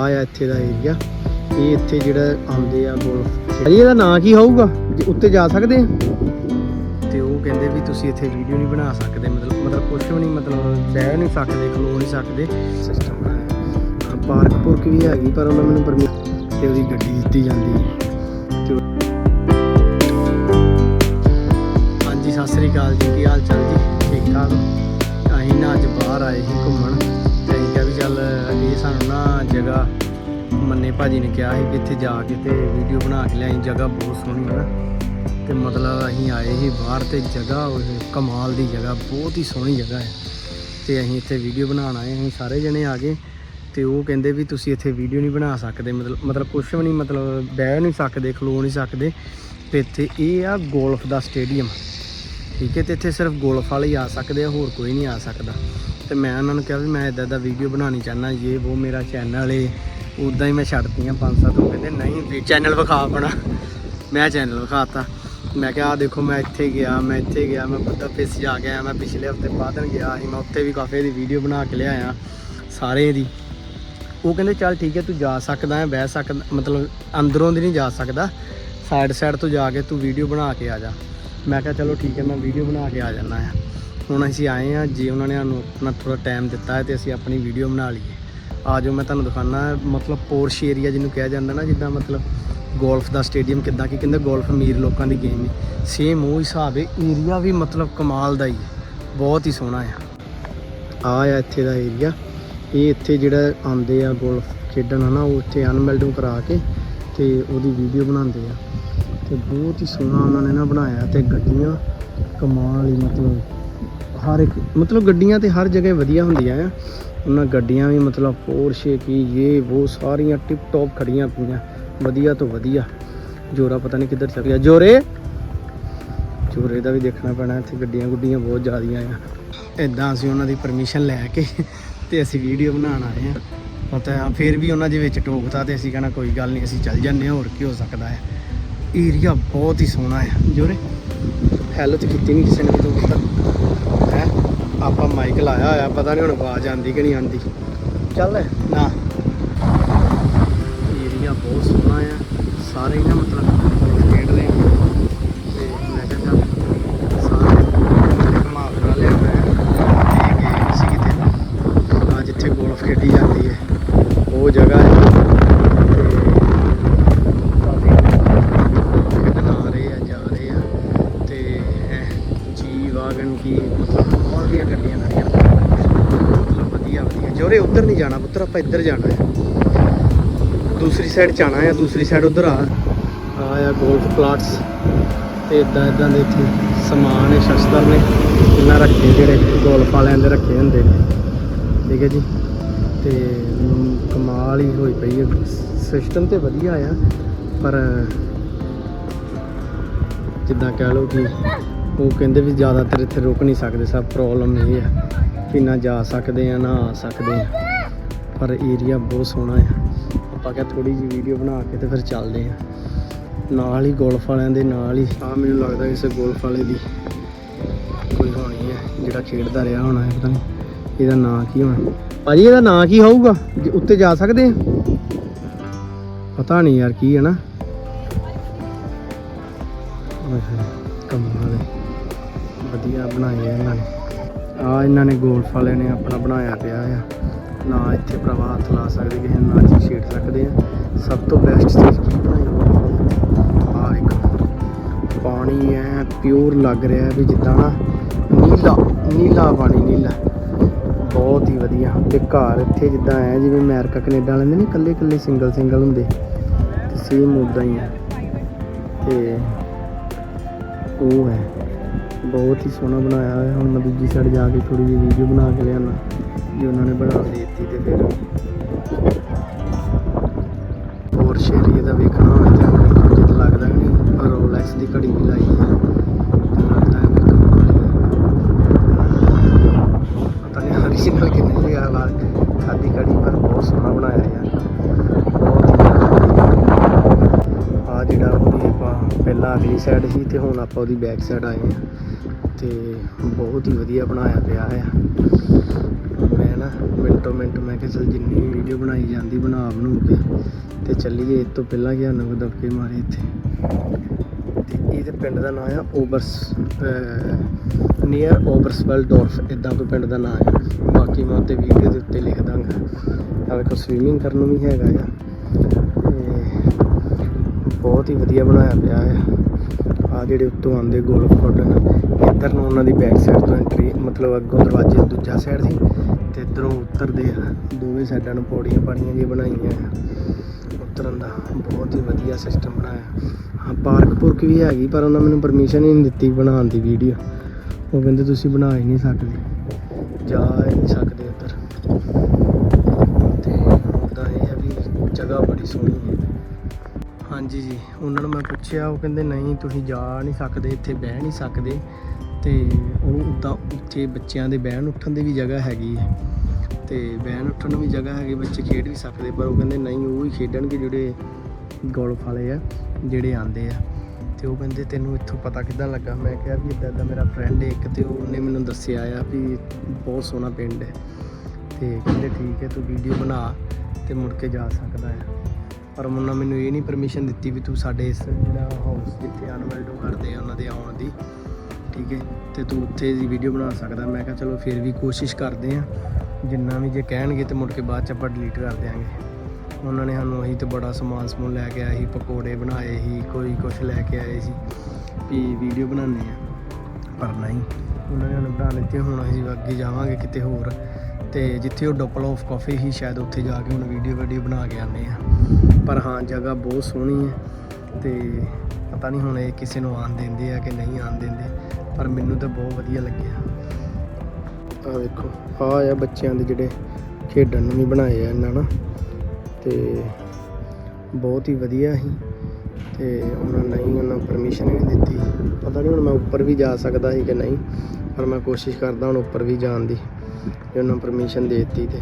ਆ ਆ ਇੱਥੇ ਦਾ ਏਰੀਆ ਇਹ ਇੱਥੇ ਜਿਹੜਾ ਆਉਂਦੇ ਆ ਗੋਲਫ ਅਜੀ ਇਹਦਾ ਨਾਂ ਕੀ ਹੋਊਗਾ? ਜੇ ਉੱਤੇ ਜਾ ਸਕਦੇ ਆ? ਤੇ ਉਹ ਕਹਿੰਦੇ ਵੀ ਤੁਸੀਂ ਇੱਥੇ ਵੀਡੀਓ ਨਹੀਂ ਬਣਾ ਸਕਦੇ ਮਤਲਬ ਮਤਲਬ ਕੁਝ ਵੀ ਨਹੀਂ ਮਤਲਬ ਬਹਿ ਨਹੀਂ ਸਕਦੇ ਖਲੋ ਨਹੀਂ ਸਕਦੇ। ਸਿਸਟਮ ਬਣਾਇਆ ਪਾਰਕ ਪੁਰਕ ਵੀ ਹੈਗੀ ਪਰ ਉਹਨਾਂ ਮੈਨੂੰ ਪਰਮਿਸ਼ਨ ਤੇ ਉਹਦੀ ਗੱਡੀ ਦਿੱਤੀ ਜਾਂਦੀ ਹੈ। ਤੇ ਹਾਂਜੀ ਸਤਿ ਸ੍ਰੀ ਅਕਾਲ ਜੀ ਕੀ ਹਾਲ ਚਾਲ ਜੀ? ਠੀਕ ਠਾਕ? ਅਸੀਂ ਨਾ ਅੱਜ ਬਾਹਰ ਆਏ ਸੀ ਘੁੰਮਣ। ਸਾਨੂੰ ਨਾ ਜਗ੍ਹਾ ਮੰਨੇ ਭਾਜੀ ਨੇ ਕਿਹਾ ਸੀ ਕਿ ਇੱਥੇ ਜਾ ਕੇ ਤੇ ਵੀਡੀਓ ਬਣਾ ਕੇ ਲਿਆਈ। ਜਗ੍ਹਾ ਬਹੁਤ ਸੋਹਣੀ ਹੈ ਨਾ। ਤੇ ਮਤਲਬ ਅਸੀਂ ਆਏ ਸੀ ਬਾਹਰ ਤੇ ਜਗ੍ਹਾ, ਉਹ ਕਮਾਲ ਦੀ ਜਗ੍ਹਾ, ਬਹੁਤ ਹੀ ਸੋਹਣੀ ਜਗ੍ਹਾ ਹੈ। ਤੇ ਅਸੀਂ ਇੱਥੇ ਵੀਡੀਓ ਬਣਾਉਣ ਆਏ, ਅਸੀਂ ਸਾਰੇ ਜਣੇ ਆ ਗਏ। ਤੇ ਉਹ ਕਹਿੰਦੇ ਵੀ ਤੁਸੀਂ ਇੱਥੇ ਵੀਡੀਓ ਨਹੀਂ ਬਣਾ ਸਕਦੇ, ਮਤਲਬ ਮਤਲਬ ਕੁਝ ਵੀ ਨਹੀਂ, ਮਤਲਬ ਬਹਿ ਨਹੀਂ ਸਕਦੇ, ਖਲੋ ਨਹੀਂ ਸਕਦੇ। ਤੇ ਇੱਥੇ ਇਹ ਆ ਗੋਲਫ ਦਾ ਸਟੇਡੀਅਮ। ਠੀਕ ਹੈ, ਤੇ ਇੱਥੇ ਸਿਰਫ ਗੋਲਫ ਵਾਲੇ ਹੀ ਆ ਸਕਦੇ ਆ, ਹੋਰ ਕੋਈ ਨਹੀਂ ਆ ਸਕਦਾ। ਤੇ ਮੈਂ ਉਹਨਾਂ ਨੂੰ ਕਿਹਾ ਵੀ ਮੈਂ ਇਦਾਂ ਦਾ ਵੀਡੀਓ ਬਣਾਉਣੀ ਚਾਹਨਾ ਇਹ ਉਹ ਮੇਰਾ ਚੈਨਲ ਏ ਉਦਾਂ ਹੀ ਮੈਂ ਛੱਡਤੀਆਂ ਪੰਜ ਸੱਤ ਉਹ ਕਹਿੰਦੇ ਨਹੀਂ, ਵੀ ਚੈਨਲ ਵਿਖਾ ਆਪਣਾ। ਮੈਂ ਚੈਨਲ ਵਿਖਾਤਾ। ਮੈਂ ਕਿਹਾ ਆ ਦੇਖੋ, ਮੈਂ ਇੱਥੇ ਗਿਆ, ਮੈਂ ਇੱਥੇ ਗਿਆ, ਮੈਂ ਬੁੱਧਾ ਫੇਸ ਜਾ ਕੇ ਆਇਆ, ਮੈਂ ਪਿਛਲੇ ਹਫ਼ਤੇ ਬਾਦਨ ਗਿਆ ਸੀ, ਮੈਂ ਉੱਥੇ ਵੀ ਕਾਫੇ ਦੀ ਵੀਡੀਓ ਬਣਾ ਕੇ ਲਿਆਇਆ, ਸਾਰੇ ਦੀ। ਉਹ ਕਹਿੰਦੇ, ਚੱਲ ਠੀਕ ਹੈ, ਤੂੰ ਜਾ ਸਕਦਾ ਹੈ, ਬਹਿ ਸਕਦਾ, ਮਤਲਬ ਅੰਦਰੋਂ ਦੀ ਨਹੀਂ ਜਾ ਸਕਦਾ ਸਾਈਡ ਸਾਈਡ ਤੋਂ ਜਾ ਕੇ ਤੂੰ ਵੀਡੀਓ ਬਣਾ ਕੇ ਆ ਜਾ। ਮੈਂ ਕਿਹਾ, ਚਲੋ ਠੀਕ ਹੈ, ਮੈਂ ਵੀਡੀਓ ਬਣਾ ਕੇ ਆ ਜਾਣਾ ਆ ਹੁਣ ਅਸੀਂ ਆਏ ਆ ਜੇ ਉਹਨਾਂ ਨੇ ਸਾਨੂੰ ਆਪਣਾ ਥੋੜਾ ਟਾਈਮ ਦਿੱਤਾ ਹੈ ਤੇ ਅਸੀਂ ਆਪਣੀ ਵੀਡੀਓ ਬਣਾ ਲਈਏ। ਆ ਜਾਓ, ਮੈਂ ਤੁਹਾਨੂੰ ਦਿਖਾਣਾ ਮਤਲਬ ਪੋਰਸ਼ ਏਰੀਆ ਜਿਹਨੂੰ ਕਿਹਾ ਜਾਂਦਾ ਨਾ, ਜਿੱਦਾਂ ਮਤਲਬ ਗੋਲਫ ਦਾ ਸਟੇਡੀਅਮ ਕਿੱਦਾਂ ਕਿ ਕਹਿੰਦੇ ਗੋਲਫ ਅਮੀਰ ਲੋਕਾਂ ਦੀ ਗੇਮ ਹੈ। ਸੇਮ ਉਹ ਹਿਸਾਬ ਹੈ ਏਰੀਆ ਵੀ ਮਤਲਬ ਕਮਾਲ ਦਾ ਹੀ ਹੈ, ਬਹੁਤ ਹੀ ਸੋਹਣਾ ਆ ਆ ਆ ਇੱਥੇ ਦਾ ਏਰੀਆ ਇਹ ਇੱਥੇ ਜਿਹੜਾ ਆਉਂਦੇ ਆ ਗੋਲਫ ਖੇਡਣ ਹਨਾ, ਉਹ ਇੱਥੇ ਅਨਮੈਲਡਿੰਗ ਕਰਾ ਕੇ ਤੇ ਉਹਦੀ ਵੀਡੀਓ ਬਣਾਉਂਦੇ ਆ। ਤੇ ਬਹੁਤ ਹੀ ਸੋਹਣਾ ਉਹਨਾਂ ਨੇ ਨਾ ਬਣਾਇਆ ਤੇ ਗੱਡੀਆਂ ਕਮਾਲ ਹੀ ਮਤਲਬ ਹਰ ਇੱਕ, ਮਤਲਬ ਗੱਡੀਆਂ ਤੇ ਹਰ ਜਗ੍ਹਾ ਵਧੀਆ ਹੁੰਦੀਆਂ ਆ। ਉਹਨਾਂ ਗੱਡੀਆਂ ਵੀ ਮਤਲਬ ਪੋਰਸ਼ੇ ਕੀ ਇਹ ਉਹ ਸਾਰੀਆਂ ਟਿਪ ਟੌਪ ਖੜੀਆਂ ਪਈਆਂ। ਵਧੀਆ ਤੋਂ ਵਧੀਆ। ਜੋਰਾ ਪਤਾ ਨਹੀਂ ਕਿੱਧਰ ਚੱਲ ਗਿਆ। ਜੋਰੇ! ਜੋਰੇ ਦਾ ਵੀ ਦੇਖਣਾ ਪੈਣਾ, ਇੱਥੇ ਗੱਡੀਆਂ ਗੁੱਡੀਆਂ ਬਹੁਤ ਜ਼ਿਆਦੀਆਂ ਆ। ਇਦਾਂ ਅਸੀਂ ਉਹਨਾਂ ਦੀ ਪਰਮਿਸ਼ਨ ਲੈ ਕੇ ਤੇ ਅਸੀਂ ਵੀਡੀਓ ਬਣਾਉਣ ਆਏ ਆ। ਪਤਾ ਹੈ ਫਿਰ ਵੀ ਉਹਨਾਂ ਦੇ ਵਿੱਚ ਟੋਕਤਾ ਤੇ ਅਸੀਂ ਕਹਣਾ ਕੋਈ ਗੱਲ ਨਹੀਂ ਅਸੀਂ ਚੱਲ ਜੰਨੇ ਹੋਰ ਕੀ ਹੋ ਸਕਦਾ ਹੈ ਏਰੀਆ ਬਹੁਤ ਹੀ ਸੋਹਣਾ ਹੈ ਜੋਰੇ ਹੈਲੋ ਤੇ ਕੀਤੀ ਨਹੀਂ ਕਿਸੇ ਨੇ ਵੀ ਤੂੰ। ਪਤਾ ਆਪਾਂ ਮਾਈਕ ਲਾਇਆ ਹੋਇਆ ਪਤਾ ਨਹੀਂ ਹੁਣ ਆਵਾਜ਼ ਆਉਂਦੀ ਕਿ ਨਹੀਂ ਆਉਂਦੀ। ਚੱਲ ਨਾ। ਏਰੀਆ ਬਹੁਤ ਸੋਹਣਾ ਆ। ਸਾਰੇ ਹੀ ਨਾ ਮਤਲਬ ਖੇਡਦੇ ਆ ਤੇ ਮੈਂ ਕਿਹਾ ਚੱਲ ਸਾਰੇ ਘਮਾਵਰਾ ਲਿਆ ਮੈਂ ਤੇ ਗਏ ਸੀ ਕਿਤੇ ਆ ਜਿੱਥੇ ਗੋਲਫ ਖੇਡੀ ਜਾਂਦੀ ਹੈ ਉਹ ਜਗ੍ਹਾ ਹੈ ਤੇ ਖੇਡਣ ਆ ਰਹੇ ਆ ਜਾ ਰਹੇ ਆ ਤੇ ਇਹ ਜੀ ਵਾਗਨ ਕੀ ਮਤਲਬ ਬਹੁਤ ਦੀਆਂ ਗੱਡੀਆਂ ਖੜੀਆਂ ਮਤਲਬ ਵਧੀਆ ਵਧੀਆ ਜੋਰੇ ਉੱਧਰ ਨਹੀਂ ਜਾਣਾ ਪੁੱਤਰ ਆਪਾਂ ਇੱਧਰ ਜਾਣਾ ਹੈ। ਦੂਸਰੀ ਸਾਈਡ ਜਾਣਾ ਹੈ, ਦੂਸਰੀ ਸਾਈਡ ਉਧਰ ਆ। ਆ ਆ ਗੋਲਫ ਪਲਾਟਸ ਤੇ ਇਦਾਂ ਇਦਾਂ ਦੇ ਇੱਥੇ ਸਮਾਨ ਹੈ ਸ਼ਸਤਰ ਨੇ ਇਹਨਾਂ ਰੱਖੇ ਜਿਹੜੇ ਗੋਲਫ ਵਾਲਿਆਂ ਦੇ ਰੱਖੇ ਹੁੰਦੇ ਨੇ। ਠੀਕ ਹੈ ਜੀ? ਤੇ ਕਮਾਲ ਹੀ ਹੋਈ ਪਈ ਹੈ। ਸਿਸਟਮ ਤੇ ਵਧੀਆ ਆ, ਪਰ ਜਿੱਦਾਂ ਕਹਿ ਲਓ ਕਿ ਉਹ ਕਹਿੰਦੇ ਵੀ ਜ਼ਿਆਦਾਤਰ ਇੱਥੇ ਰੁਕ ਨਹੀਂ ਸਕਦੇ, ਸਭ ਪ੍ਰੋਬਲਮ ਇਹ ਆ ਕਿ ਨਾ ਜਾ ਸਕਦੇ ਆ, ਨਾ ਆ ਸਕਦੇ ਆ। ਪਰ ਏਰੀਆ ਬਹੁਤ ਸੋਹਣਾ ਆ। ਆਪਾਂ ਕਿਹਾ ਥੋੜੀ ਜਿਹੀ ਵੀਡੀਓ ਬਣਾ ਕੇ ਤੇ ਫਿਰ ਚੱਲਦੇ ਆ। ਨਾਲ ਹੀ ਗੋਲਫ ਵਾਲਿਆਂ ਦੇ ਨਾਲ ਹੀ। ਆ ਮੈਨੂੰ ਲੱਗਦਾ ਕਿਸੇ ਗੋਲਫ ਵਾਲੇ ਦੀ ਕੋਈ ਹੋਣੀ ਹੈ ਜਿਹੜਾ ਖੇਡਦਾ ਰਿਹਾ ਹੋਣਾ ਹੈ, ਪਤਾ ਨਹੀਂ ਇਹਦਾ ਨਾਂ ਕੀ ਹੋਣਾ। ਭਾਜੀ, ਇਹਦਾ ਨਾਂ ਕੀ ਹੋਊਗਾ? ਉੱਤੇ ਜਾ ਸਕਦੇ ਆ? ਪਤਾ ਨਹੀਂ ਯਾਰ ਕੀ ਹੈ ਨਾ। ਕਮਾਲ ਵਧੀਆ ਬਣਾਏ ਇਹਨਾਂ ਨੇ। ਆ ਇਹਨਾਂ ਨੇ ਗੋਲਫ ਵਾਲਿਆਂ ਨੇ ਆਪਣਾ ਬਣਾਇਆ ਪਿਆ ਆ। ਨਾ ਇੱਥੇ ਪ੍ਰਵਾਹ ਹੱਥ ਲਾ ਸਕਦੇ ਕਿਸੇ ਨੂੰ ਨਾ ਅਸੀਂ ਛੇੜ ਸਕਦੇ ਆ ਸਭ ਤੋਂ ਬੈਸਟ ਚੀਜ਼ ਕੀ ਬਣਾਈ ਆ ਇੱਕ ਪਾਣੀ ਐ ਪਿਓਰ ਲੱਗ ਰਿਹਾ ਵੀ ਜਿੱਦਾਂ ਨਾ ਨੀਲਾ ਨੀਲਾ ਪਾਣੀ, ਨੀਲਾ। ਬਹੁਤ ਹੀ ਵਧੀਆ। ਤੇ ਘਰ ਇੱਥੇ ਜਿੱਦਾਂ ਐ ਜਿਵੇਂ ਅਮਰੀਕਾ, ਕੈਨੇਡਾ ਵਾਲੇ ਨੇ ਇਕੱਲੇ ਇਕੱਲੇ ਸਿੰਗਲ ਸਿੰਗਲ ਹੁੰਦੇ। ਤੇ ਸੇਮ ਉਦਾਂ ਹੀ ਹੈ। ਤੇ ਉਹ ਹੈ। ਬਹੁਤ ਹੀ ਸੋਹਣਾ ਬਣਾਇਆ ਹੋਇਆ। ਹੁਣ ਮੈਂ ਦੂਜੀ ਸਾਈਡ ਜਾ ਕੇ ਥੋੜੀ ਜਿਹੀ ਵੀਡੀਓ ਬਣਾ ਕੇ ਲਿਆਣਾ ਜੇ ਉਹਨਾਂ ਨੇ ਬਣਾ ਦੇ ਦਿੱਤੀ ਤੇ ਫਿਰ ਹੋਰ ਸ਼ੇਰੀਏ ਦਾ ਵੇਖਣਾ ਹੋਵੇ ਤੇ ਹੁਣ ਜਿੱਦ ਲੱਗਦਾ ਨਹੀਂ, ਪਰ ਰੋਲੈਕਸ ਦੀ ਘੜੀ ਵੀ ਲਾਈ ਹੈ। ਪਤਾ ਨਹੀਂ ਓਰੀਜਨਲ ਕਿੰਨੇ ਦੀ ਆ ਖਾਦੀ ਘੜੀ, ਪਰ ਬਹੁਤ ਸੋਹਣਾ ਬਣਾਇਆ ਯਾਰ। ਆ। ਜਿਹੜਾ ਉਹਦੀ ਆਪਾਂ ਪਹਿਲਾਂ ਅਗਲੀ ਸਾਈਡ ਸੀ ਤੇ ਹੁਣ ਆਪਾਂ ਉਹਦੀ ਬੈਕ ਸਾਈਡ ਆਏ ਆ ਤੇ ਬਹੁਤ ਹੀ ਵਧੀਆ ਬਣਾਇਆ ਪਿਆ ਆ ਮੈਂ ਨਾ ਮਿੰਟੋ ਮਿੰਟ ਮੈਂ ਕਿਹਾ ਚਲ ਜਿੰਨੀ ਵੀਡੀਓ ਬਣਾਈ ਜਾਂਦੀ ਬਣਾ ਬਣੂ ਕੇ, ਤੇ ਚੱਲੀਏ। ਇਸ ਤੋਂ ਪਹਿਲਾਂ ਕਿ ਸਾਨੂੰ ਦਬਕੇ ਮਾਰੇ ਇੱਥੇ। ਤੇ ਇਹਦੇ ਪਿੰਡ ਦਾ ਨਾਮ ਆ ਓਬਰਸ ਨੀਅਰ ਓਬਰਸਵੈਲ ਡੋਰਫ ਇਦਾਂ ਕੋਈ ਪਿੰਡ ਦਾ ਨਾਮ ਆ। ਬਾਕੀ ਮੈਂ ਉੱਤੇ ਵੀਡੀਓ ਦੇ ਉੱਤੇ ਲਿਖ ਦਾਂਗਾ। ਆ ਵੇਖੋ ਸਵੀਮਿੰਗ ਕਰਨ ਨੂੰ ਵੀ ਹੈਗਾ ਆ। ਤੇ ਬਹੁਤ ਹੀ ਵਧੀਆ ਬਣਾਇਆ ਪਿਆ ਆ। ਆ ਜਿਹੜੇ ਉੱਤੋਂ ਆਉਂਦੇ ਗੋਲਫ ਖੋਡਣ ਇੱਧਰ ਨੂੰ ਉਹਨਾਂ ਦੀ ਬੈਕ ਸਾਈਡ ਤੋਂ ਐਂਟਰੀ ਮਤਲਬ ਅੱਗੋਂ ਦਰਵਾਜ਼ੇ ਦੂਜਾ ਸਾਈਡ ਸੀ, ਤੇ ਇੱਧਰੋਂ ਉਤਰਦੇ ਆ ਦੋਵੇਂ ਸਾਈਡਾਂ ਨੂੰ ਪੌੜੀਆਂ ਪਾੜੀਆਂ ਜੀ ਬਣਾਈਆਂ। ਉਤਰਨ ਦਾ ਬਹੁਤ ਹੀ ਵਧੀਆ ਸਿਸਟਮ ਬਣਾਇਆ। ਹਾਂ ਪਾਰਕ ਪੁਰਕ ਵੀ ਹੈਗੀ, ਪਰ ਉਹਨਾਂ ਮੈਨੂੰ ਪਰਮਿਸ਼ਨ ਹੀ ਨਹੀਂ ਦਿੱਤੀ ਬਣਾਉਣ ਦੀ ਵੀਡੀਓ ਉਹ ਕਹਿੰਦੇ, ਤੁਸੀਂ ਬਣਾ ਹੀ ਨਹੀਂ ਸਕਦੇ। ਜਾ ਹੀ ਨਹੀਂ ਸਕਦੇ ਉੱਧਰ। ਤੇ ਉੱਦਾਂ ਇਹ ਹੈ ਵੀ ਜਗ੍ਹਾ ਬੜੀ ਸੋਹਣੀ ਹੈ। ਹਾਂਜੀ ਜੀ, ਉਹਨਾਂ ਨੂੰ ਮੈਂ ਪੁੱਛਿਆ, ਉਹ ਕਹਿੰਦੇ ਨਹੀਂ, ਤੁਸੀਂ ਜਾ ਨਹੀਂ ਸਕਦੇ, ਇੱਥੇ ਬਹਿ ਨਹੀਂ ਸਕਦੇ। ਤੇ ਉਹ ਉੱਦਾਂ ਉੱਥੇ ਬੱਚਿਆਂ ਦੇ ਬਹਿਣ ਉੱਠਣ ਦੀ ਵੀ ਜਗ੍ਹਾ ਹੈਗੀ ਹੈ। ਤੇ ਬਹਿਣ ਉੱਠਣ ਨੂੰ ਵੀ ਜਗ੍ਹਾ ਹੈਗੀ, ਬੱਚੇ ਖੇਡ ਵੀ ਸਕਦੇ, ਪਰ ਉਹ ਕਹਿੰਦੇ ਨਹੀਂ, ਉਹ ਹੀ ਖੇਡਣਗੇ ਜਿਹੜੇ ਗੋਲਫ ਵਾਲੇ ਆ, ਜਿਹੜੇ ਆਂਦੇ ਆ। ਤੇ ਉਹ ਕਹਿੰਦੇ, ਤੈਨੂੰ ਇੱਥੋਂ ਪਤਾ ਕਿੱਦਾਂ ਲੱਗਾ? ਮੈਂ ਕਿਹਾ ਵੀ ਇਦਾਂ ਦਾ ਮੇਰਾ ਫਰੈਂਡ ਇੱਕ ਤੇ ਉਹਨੇ ਮੈਨੂੰ ਦੱਸਿਆ ਆ ਵੀ ਬਹੁਤ ਸੋਹਣਾ ਪਿੰਡ ਹੈ। ਤੇ ਕਹਿੰਦੇ, ਠੀਕ ਹੈ, ਤੂੰ ਵੀਡੀਓ ਬਣਾ ਤੇ ਮੁੜ ਕੇ ਜਾ ਸਕਦਾ ਆ। ਪਰ ਉਹਨਾਂ ਮੈਨੂੰ ਇਹ ਨਹੀਂ ਪਰਮਿਸ਼ਨ ਦਿੱਤੀ ਵੀ ਤੂੰ ਸਾਡੇ ਇਸ ਜਿਹੜਾ ਹਾਊਸ ਜਿੱਥੇ ਅਨਵੈਲਡੋ ਕਰਦੇ ਆ, ਉਹਨਾਂ ਦੇ ਆਉਣ ਦੀ। ਠੀਕ ਹੈ? ਤੇ ਤੂੰ ਉੱਥੇ ਦੀ ਵੀਡੀਓ ਬਣਾ ਸਕਦਾ। ਮੈਂ ਕਿਹਾ ਚਲੋ ਫਿਰ ਵੀ ਕੋਸ਼ਿਸ਼ ਕਰਦੇ ਆ ਜਿੰਨਾ ਵੀ ਜੇ ਕਹਿਣਗੇ ਤੇ ਮੁੜ ਕੇ ਬਾਅਦ ਚ ਆਪਾਂ ਡਿਲੀਟ ਕਰ ਦਿਆਂਗੇ। ਉਹਨਾਂ ਨੇ ਸਾਨੂੰ ਅਸੀਂ ਤੇ ਬੜਾ ਸਮਾਨ ਸਮੂਨ ਲੈ ਕੇ ਆਏ ਸੀ, ਪਕੌੜੇ ਬਣਾਏ ਸੀ, ਕੋਈ ਕੁਝ ਲੈ ਕੇ ਆਏ ਸੀ ਵੀ ਵੀਡੀਓ ਬਣਾਉਂਦੇ ਆ ਪਰ ਨਹੀਂ। ਉਹਨਾਂ ਨੇ ਸਾਨੂੰ ਬਣਾ ਲਿੱਤੀ ਹੁਣ ਅਸੀਂ ਅੱਗੇ ਜਾਵਾਂਗੇ ਕਿਤੇ ਹੋਰ। ਤੇ ਜਿੱਥੇ ਉਹ ਡੋਪਲ ਆਫ ਕਾਫੀ ਹੀ ਸ਼ਾਇਦ ਉੱਥੇ ਜਾ ਕੇ ਹੁਣ ਵੀਡੀਓ ਵੀਡੀਓ ਬਣਾ ਕੇ ਆਉਂਦੇ ਆ। ਪਰ ਹਾਂ, ਜਗ੍ਹਾ ਬਹੁਤ ਸੋਹਣੀ ਹੈ ਤੇ ਪਤਾ ਨਹੀਂ ਹੁਣ ਇਹ ਕਿਸੇ ਨੂੰ ਆਣ ਦਿੰਦੇ ਆ ਕਿ ਨਹੀਂ ਆਣ ਦਿੰਦੇ, ਪਰ ਮੈਨੂੰ ਤਾਂ ਬਹੁਤ ਵਧੀਆ ਲੱਗਿਆ। ਆ ਵੇਖੋ ਆ ਆ ਬੱਚਿਆਂ ਦੇ ਜਿਹੜੇ ਖੇਡਣ ਨੂੰ ਵੀ ਬਣਾਏ ਆ ਇਹਨਾਂ ਨਾ ਤੇ ਬਹੁਤ ਹੀ ਵਧੀਆ ਸੀ ਤੇ ਉਹਨਾਂ ਨਹੀਂ ਉਹਨਾਂ ਪਰਮਿਸ਼ਨ ਨਹੀਂ ਦਿੱਤੀ। ਪਤਾ ਨਹੀਂ ਹੁਣ ਮੈਂ ਉੱਪਰ ਵੀ ਜਾ ਸਕਦਾ ਸੀ ਕਿ ਨਹੀਂ, ਪਰ ਮੈਂ ਕੋਸ਼ਿਸ਼ ਕਰਦਾ ਹੁਣ ਉੱਪਰ ਵੀ ਜਾਣ ਦੀ। ਜੇ ਉਹਨਾਂ ਪਰਮਿਸ਼ਨ ਦੇ ਦਿੱਤੀ ਤੇ।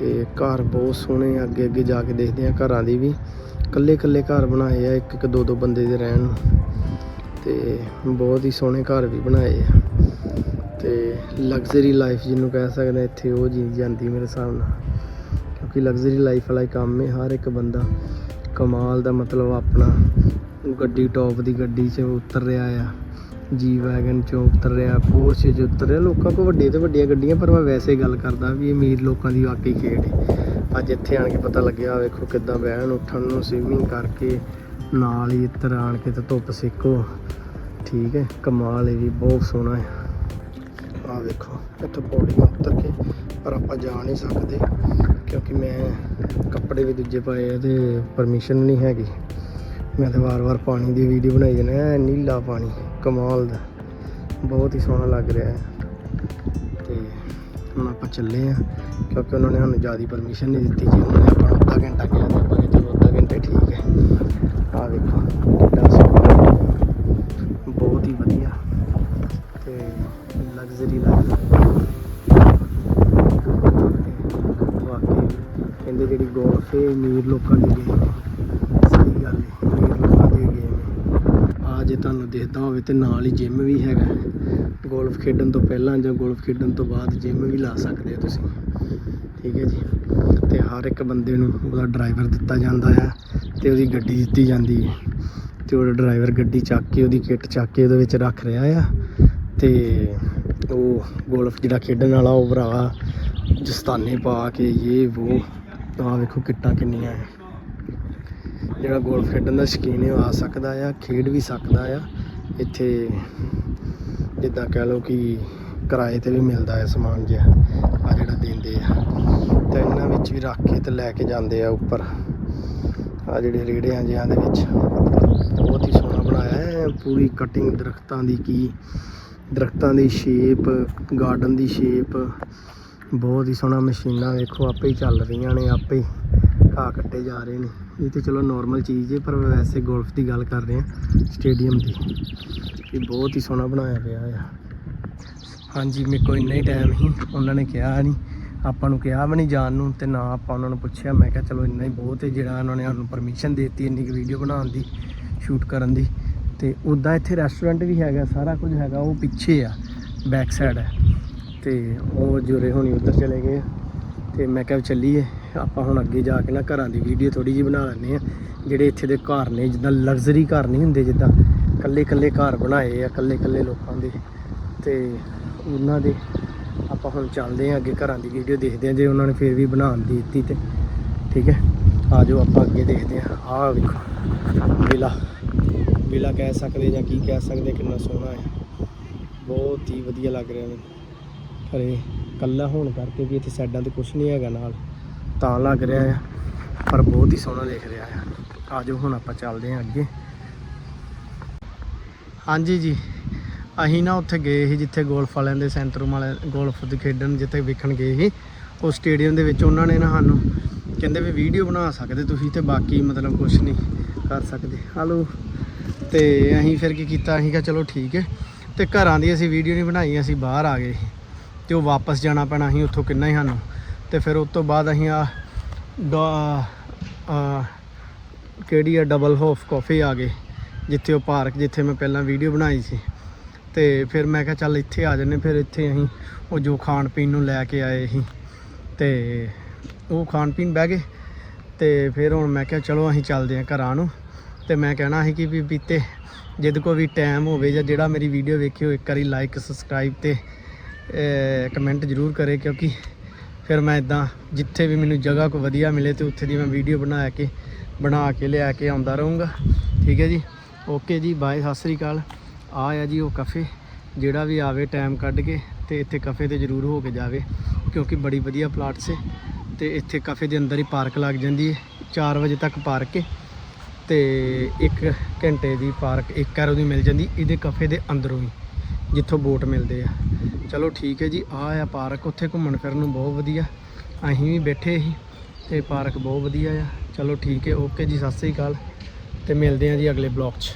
ਤੇ ਘਰ ਬਹੁਤ ਸੋਹਣੇ ਅੱਗੇ ਅੱਗੇ ਜਾ ਕੇ ਦੇਖਦੇ ਆ ਘਰਾਂ ਦੀ ਵੀ। ਕੱਲੇ ਕੱਲੇ ਘਰ ਬਣਾਏ ਆ ਇੱਕ ਇੱਕ ਦੋ ਦੋ ਬੰਦੇ ਦੇ ਰਹਿਣ ਨੂੰ। ਤੇ ਬਹੁਤ ਹੀ ਸੋਹਣੇ ਘਰ ਵੀ ਬਣਾਏ ਆ। ਤੇ ਲਗਜ਼ਰੀ ਲਾਈਫ ਜਿਹਨੂੰ ਕਹਿ ਸਕਦੇ ਆ, ਇੱਥੇ ਉਹ ਜੀ ਜਾਂਦੀ ਮੇਰੇ ਹਿਸਾਬ ਨਾਲ। ਕਿਉਂਕਿ ਲਗਜ਼ਰੀ ਲਾਈਫ ਵਾਲਾ ਕੰਮ ਹੈ ਹਰ ਇੱਕ ਬੰਦਾ ਕਮਾਲ ਦਾ ਮਤਲਬ ਆਪਣਾ ਗੱਡੀ ਟੌਪ ਦੀ ਗੱਡੀ 'ਚ ਉਤਰ ਰਿਹਾ ਆ। ਜੀ ਵੈਗਨ 'ਚੋਂ ਉਤਰ ਰਿਹਾ ਪੋਰਸ਼ 'ਚ ਉਤਰ ਰਿਹਾ ਲੋਕਾਂ ਕੋਲ ਵੱਡੀਆਂ ਤੇ ਵੱਡੀਆਂ ਗੱਡੀਆਂ, ਪਰ ਮੈਂ ਵੈਸੇ ਗੱਲ ਕਰਦਾ ਵੀ ਅਮੀਰ ਲੋਕਾਂ ਦੀ ਵਾਕਈ ਖੇਡ ਹੈ ਅੱਜ ਇੱਥੇ ਆਣ ਕੇ ਪਤਾ ਲੱਗਿਆ ਵੇਖੋ ਕਿੱਦਾਂ ਬਹਿਣ, ਉੱਠਣ ਨੂੰ ਸਵੀਮਿੰਗ ਕਰਕੇ ਨਾਲ ਹੀ ਇੱਧਰ ਆਣ ਕੇ ਤੇ ਧੁੱਪ ਸੇਕੋ। ਠੀਕ ਹੈ ਕਮਾਲ ਹੈ ਵੀ ਬਹੁਤ ਸੋਹਣਾ ਹੈ ਆ ਵੇਖੋ, ਇੱਥੇ ਪੌੜੀਆਂ ਉਤਰ ਕੇ, ਪਰ ਆਪਾਂ ਜਾ ਨਹੀਂ ਸਕਦੇ, ਕਿਉਂਕਿ ਮੈਂ ਕੱਪੜੇ ਵੀ ਦੂਜੇ ਪਾਏ ਆ ਤੇ ਪਰਮਿਸ਼ਨ ਨਹੀਂ ਹੈਗੀ। ਮੈਂ ਤਾਂ ਵਾਰ-ਵਾਰ ਪਾਣੀ ਦੀ ਵੀਡੀਓ ਬਣਾਈ ਜਾਂਦਾ ਐ ਨੀਲਾ ਪਾਣੀ, ਕਮਾਲ ਦਾ। ਬਹੁਤ ਹੀ ਸੋਹਣਾ ਲੱਗ ਰਿਹਾ ਹੈ। ਤੇ ਹੁਣ ਆਪਾਂ ਚੱਲੇ ਆ ਕਿਉਂਕਿ ਉਹਨਾਂ ਨੇ ਸਾਨੂੰ ਜ਼ਿਆਦਾ ਪਰਮਿਸ਼ਨ ਨਹੀਂ ਦਿੱਤੀ ਜੀ। ਉਹਨਾਂ ਨੇ ਆਪਾਂ ਨੂੰ ਅੱਧਾ ਘੰਟਾ ਕਿਹਾ ਤੇ ਨਾਲ ਹੀ ਜਿਮ ਵੀ ਹੈਗਾ। ਗੋਲਫ ਖੇਡਣ ਤੋਂ ਪਹਿਲਾਂ ਜਾਂ ਗੋਲਫ ਖੇਡਣ ਤੋਂ ਬਾਅਦ ਜਿਮ ਵੀ ਲਾ ਸਕਦੇ ਹੋ ਤੁਸੀਂ। ਠੀਕ ਹੈ ਜੀ। ਤੇ ਹਰ ਇੱਕ ਬੰਦੇ ਨੂੰ ਉਹਦਾ ਡਰਾਈਵਰ ਦਿੱਤਾ ਜਾਂਦਾ ਆ ਤੇ ਉਹਦੀ ਗੱਡੀ ਦਿੱਤੀ ਜਾਂਦੀ ਹੈ। ਤੇ ਉਹ ਡਰਾਈਵਰ ਗੱਡੀ ਚੱਕ ਕੇ, ਉਹਦੀ ਕਿੱਟ ਚੱਕ ਕੇ ਉਹਦੇ ਵਿੱਚ ਰੱਖ ਰਿਹਾ ਆ। ਤੇ ਉਹ ਗੋਲਫ ਜਿਹੜਾ ਖੇਡਣ ਵਾਲਾ ਉਹ ਭਰਾ ਦਸਤਾਨੇ ਪਾ ਕੇ ਇਹ ਉਹ ਆ ਵੇਖੋ ਕਿੱਟਾਂ ਕਿੰਨੀਆਂ ਹੈ ਜਿਹੜਾ ਗੋਲਫ ਖੇਡਣ ਦਾ ਸ਼ੌਕੀਨ ਹੈ ਉਹ ਆ ਸਕਦਾ ਆ, ਖੇਡ ਵੀ ਸਕਦਾ ਆ। ਇੱਥੇ ਜਿੱਦਾਂ ਕਹਿ ਲਓ ਕਿ ਕਿਰਾਏ ਤੇ ਵੀ ਮਿਲਦਾ ਹੈ ਸਮਾਨ ਜਿਹਾ ਆ ਜਿਹੜਾ ਦਿੰਦੇ ਆ। ਤੇ ਇਹਨਾਂ ਵਿੱਚ ਵੀ ਰੱਖ ਕੇ ਤੇ ਲੈ ਕੇ ਜਾਂਦੇ ਆ ਉੱਪਰ। ਆ ਜਿਹੜੇ ਰੇੜਿਆਂ ਜਿਹਾਂ ਦੇ ਵਿੱਚ। ਬਹੁਤ ਹੀ ਸੋਹਣਾ ਬਣਾਇਆ ਹੈ ਪੂਰੀ ਕਟਿੰਗ ਦਰਖਤਾਂ ਦੀ ਕੀ, ਦਰਖਤਾਂ ਦੀ ਸ਼ੇਪ ਗਾਰਡਨ ਦੀ ਸ਼ੇਪ ਬਹੁਤ ਹੀ ਸੋਹਣਾ ਮਸ਼ੀਨਾਂ ਵੇਖੋ, ਆਪੇ ਹੀ ਚੱਲ ਰਹੀਆਂ ਨੇ, ਆਪੇ ਹੀ ਘਾਹ ਕੱਟੇ ਜਾ ਰਹੇ ਨੇ। ਇਹ ਤੇ ਚਲੋ ਨਾਰਮਲ ਚੀਜ਼ ਹੈ, ਪਰ ਵੈਸੇ ਗੋਲਫ ਦੀ ਗੱਲ ਕਰ ਰਹੇ ਰਿਹਾ ਸਟੇਡੀਅਮ ਦੀ। ਇਹ ਬਹੁਤ ਹੀ ਸੋਹਣਾ ਬਣਾਇਆ ਪਿਆ ਆ। ਹਾਂਜੀ, ਮੇਰੇ ਕੋਲ ਇੰਨਾ ਹੀ ਟਾਈਮ ਹੀ ਉਹਨਾਂ ਨੇ ਕਿਹਾ ਨਹੀਂ ਆਪਾਂ ਨੂੰ ਕਿਹਾ ਵੀ ਨਹੀਂ ਜਾਣ ਨੂੰ, ਤੇ ਨਾ ਆਪਾਂ ਉਹਨਾਂ ਨੂੰ ਪੁੱਛਿਆ। ਮੈਂ ਕਿਹਾ ਚਲੋ ਇੰਨਾ ਹੀ ਬਹੁਤ ਹੈ, ਜਿਹੜਾ ਉਹਨਾਂ ਨੇ ਸਾਨੂੰ ਪਰਮਿਸ਼ਨ ਦਿੱਤੀ ਇੰਨੀ ਕੁ ਵੀਡੀਓ ਬਣਾਉਣ ਦੀ ਸ਼ੂਟ ਕਰਨ ਦੀ। ਤੇ ਉੱਦਾਂ ਇੱਥੇ ਰੈਸਟੋਰੈਂਟ ਵੀ ਹੈਗਾ, ਸਾਰਾ ਕੁਝ ਹੈਗਾ, ਉਹ ਪਿੱਛੇ ਆ ਬੈਕ ਸਾਈਡ ਹੈ। ਤੇ ਉਹ ਜੁਰੇ ਹੋਣੀ ਉੱਧਰ ਚਲੇ ਗਏ। ਆ। ਤੇ ਮੈਂ ਕਿਹਾ ਚੱਲੀਏ। ਆਪਾਂ ਹੁਣ ਅੱਗੇ ਜਾ ਕੇ ਨਾ ਘਰਾਂ ਦੀ ਵੀਡੀਓ ਥੋੜੀ ਜਿਹੀ ਬਣਾ ਲੈਂਦੇ ਆ ਜਿਹੜੇ ਇੱਥੇ ਦੇ ਘਰ ਨੇ, ਜਿੱਦਾਂ ਲਗਜ਼ਰੀ ਘਰ ਨਹੀਂ ਹੁੰਦੇ, ਜਿੱਦਾਂ ਕੱਲੇ ਕੱਲੇ ਘਰ ਬਣਾਏ ਆ ਕੱਲੇ ਕੱਲੇ ਲੋਕਾਂ ਦੇ। ਤੇ ਉਹਨਾਂ ਦੇ ਆਪਾਂ ਹੁਣ ਚੱਲਦੇ ਆ ਅੱਗੇ ਘਰਾਂ ਦੀ ਵੀਡੀਓ ਦੇਖਦੇ ਆ ਜੇ ਉਹਨਾਂ ਨੇ ਫਿਰ ਵੀ ਬਣਾਉਣ ਦੀ ਦਿੱਤੀ ਤੇ। ਠੀਕ ਹੈ? ਆ ਜਾਓ, ਆਪਾਂ ਅੱਗੇ ਦੇਖਦੇ ਆ ਆਹ ਵੇਖੋ ਵਿਲਾ ਵਿਲਾ ਕਹਿ ਸਕਦੇ ਜਾਂ ਕੀ ਕਹਿ ਸਕਦੇ, ਕਿੰਨਾ ਸੋਹਣਾ ਹੈ। ਬਹੁਤ ਹੀ ਵਧੀਆ ਲੱਗ ਰਿਹਾ ਮੈਨੂੰ। ਪਰ ਇਹ ਕੱਲਾ ਹੋਣ ਕਰਕੇ ਵੀ ਇੱਥੇ ਸਾਈਡਾਂ ਤੇ ਕੁਝ ਨਹੀਂ ਹੈਗਾ ਨਾਲ। ਤਾਂ ਲੱਗ ਰਿਹਾ ਆ, ਪਰ ਬਹੁਤ ਹੀ ਸੋਹਣਾ ਦਿਖ ਰਿਹਾ ਆ। ਆ ਜਾਓ, ਹੁਣ ਆਪਾਂ ਚੱਲਦੇ ਹਾਂ ਅੱਗੇ। ਹਾਂਜੀ ਜੀ, ਅਸੀਂ ਨਾ ਉੱਥੇ ਗਏ ਸੀ ਜਿੱਥੇ ਗੋਲਫ ਵਾਲਿਆਂ ਦੇ ਸੈਂਟਰ ਵਾਲੇ ਗੋਲਫ ਦੇ ਖੇਡਣ ਜਿੱਥੇ ਵੇਖਣ ਗਏ ਸੀ। ਉਹ ਸਟੇਡੀਅਮ ਦੇ ਵਿੱਚ ਉਹਨਾਂ ਨੇ ਨਾ ਸਾਨੂੰ ਕਹਿੰਦੇ ਵੀ ਵੀਡੀਓ ਬਣਾ ਸਕਦੇ ਤੁਸੀਂ ਤੇ ਬਾਕੀ ਮਤਲਬ ਕੁਝ ਨਹੀਂ ਕਰ ਸਕਦੇ। ਹਲੋ, ਤੇ ਅਸੀਂ ਫਿਰ ਕੀ ਕੀਤਾ? ਅਸੀਂ ਕਿਹਾ ਚਲੋ ਠੀਕ ਹੈ। ਤੇ ਘਰਾਂ ਦੀ ਅਸੀਂ ਵੀਡੀਓ ਨਹੀਂ ਬਣਾਈ, ਅਸੀਂ ਬਾਹਰ ਆ ਗਏ ਸੀ। ਤੇ ਉਹ ਵਾਪਸ ਜਾਣਾ ਪੈਣਾ ਅਸੀਂ ਉੱਥੋਂ ਕਿੰਨਾ ਹੀ ਸਾਨੂੰ ਤੇ ਫਿਰ ਉਸ ਤੋਂ ਬਾਅਦ ਅਸੀਂ ਆ ਆ ਕਿਹੜੀ ਆ ਡਬਲ ਹੋਫ ਕਾਫੀ ਆ ਗਏ, ਜਿੱਥੇ ਉਹ ਪਾਰਕ ਜਿੱਥੇ ਮੈਂ ਪਹਿਲਾਂ ਵੀਡੀਓ ਬਣਾਈ ਸੀ। ਤੇ ਫਿਰ ਮੈਂ ਕਿਹਾ ਚੱਲ ਇੱਥੇ ਆ ਜੰਨੇ ਫਿਰ ਇੱਥੇ ਅਸੀਂ ਉਹ ਜੋ ਖਾਣ ਪੀਣ ਨੂੰ ਲੈ ਕੇ ਆਏ ਸੀ। ਤੇ ਉਹ ਖਾਣ ਪੀਣ ਬਹਿ ਗਏ, ਤੇ ਫਿਰ ਹੁਣ ਮੈਂ ਕਿਹਾ ਚਲੋ ਅਸੀਂ ਚੱਲਦੇ ਹਾਂ ਘਰਾਂ ਨੂੰ। ਤੇ ਮੈਂ ਕਹਿਣਾ ਸੀ ਕਿ ਵੀ ਬੀਤੇ ਜਿੱਦ ਕੋ ਵੀ ਟਾਈਮ ਹੋਵੇ ਜਾਂ ਜਿਹੜਾ ਮੇਰੀ ਵੀਡੀਓ ਵੇਖਿਓ ਇੱਕ ਵਾਰੀ ਲਾਈਕ ਸਬਸਕ੍ਰਾਈਬ ਤੇ ਕਮੈਂਟ ਜ਼ਰੂਰ ਕਰੇ, ਕਿਉਂਕਿ ਫਿਰ ਮੈਂ ਇਦਾਂ ਜਿੱਥੇ ਵੀ ਮੈਨੂੰ ਜਗ੍ਹਾ ਕੋ ਵਧੀਆ ਮਿਲੇ ਤੇ ਉੱਥੇ ਦੀ ਮੈਂ ਵੀਡੀਓ ਬਣਾ ਕੇ ਬਣਾ ਕੇ ਲਿਆ ਕੇ ਆਉਂਦਾ ਰਹੂੰਗਾ। ਠੀਕ ਹੈ ਜੀ? ਓਕੇ ਜੀ ਬਾਏ ਸਤਿ ਸ੍ਰੀ ਅਕਾਲ। ਆ ਆ ਜੀ ਉਹ ਕਫੇ ਜਿਹੜਾ ਵੀ ਆਵੇ ਟਾਈਮ ਕੱਢ ਕੇ ਤੇ ਇੱਥੇ ਕਫੇ ਤੇ ਜ਼ਰੂਰ ਹੋ ਕੇ ਜਾਵੇ, ਕਿਉਂਕਿ ਬੜੀ ਵਧੀਆ ਪਲਾਟ ਸੇ ਤੇ ਇੱਥੇ ਕਫੇ ਦੇ ਅੰਦਰ ਹੀ ਪਾਰਕ ਲੱਗ ਜਾਂਦੀ ਹੈ। 4 ਵਜੇ ਤੱਕ ਪਾਰਕ ਹੈ ਤੇ 1 ਘੰਟੇ ਦੀ ਪਾਰਕ ਇੱਕ ਕਰੋ ਦੀ ਮਿਲ ਜਾਂਦੀ, ਇਹਦੇ ਕਫੇ ਦੇ ਅੰਦਰੋਂ ਹੀ, ਜਿੱਥੋਂ ਬੋਟ ਮਿਲਦੇ ਆ। ਚਲੋ ਠੀਕ ਹੈ ਜੀ ਆ ਆ ਪਾਰਕ ਉੱਥੇ ਘੁੰਮਣ ਫਿਰਨ ਨੂੰ ਬਹੁਤ ਵਧੀਆ। ਅਸੀਂ ਵੀ ਬੈਠੇ ਸੀ ਤੇ ਪਾਰਕ ਬਹੁਤ ਵਧੀਆ ਆ। ਚਲੋ ਠੀਕ ਹੈ, ਓਕੇ ਜੀ, ਸਤਿ ਸ੍ਰੀ ਅਕਾਲ ਤੇ ਮਿਲਦੇ ਆ ਜੀ ਅਗਲੇ ਬਲੌਗ 'ਚ।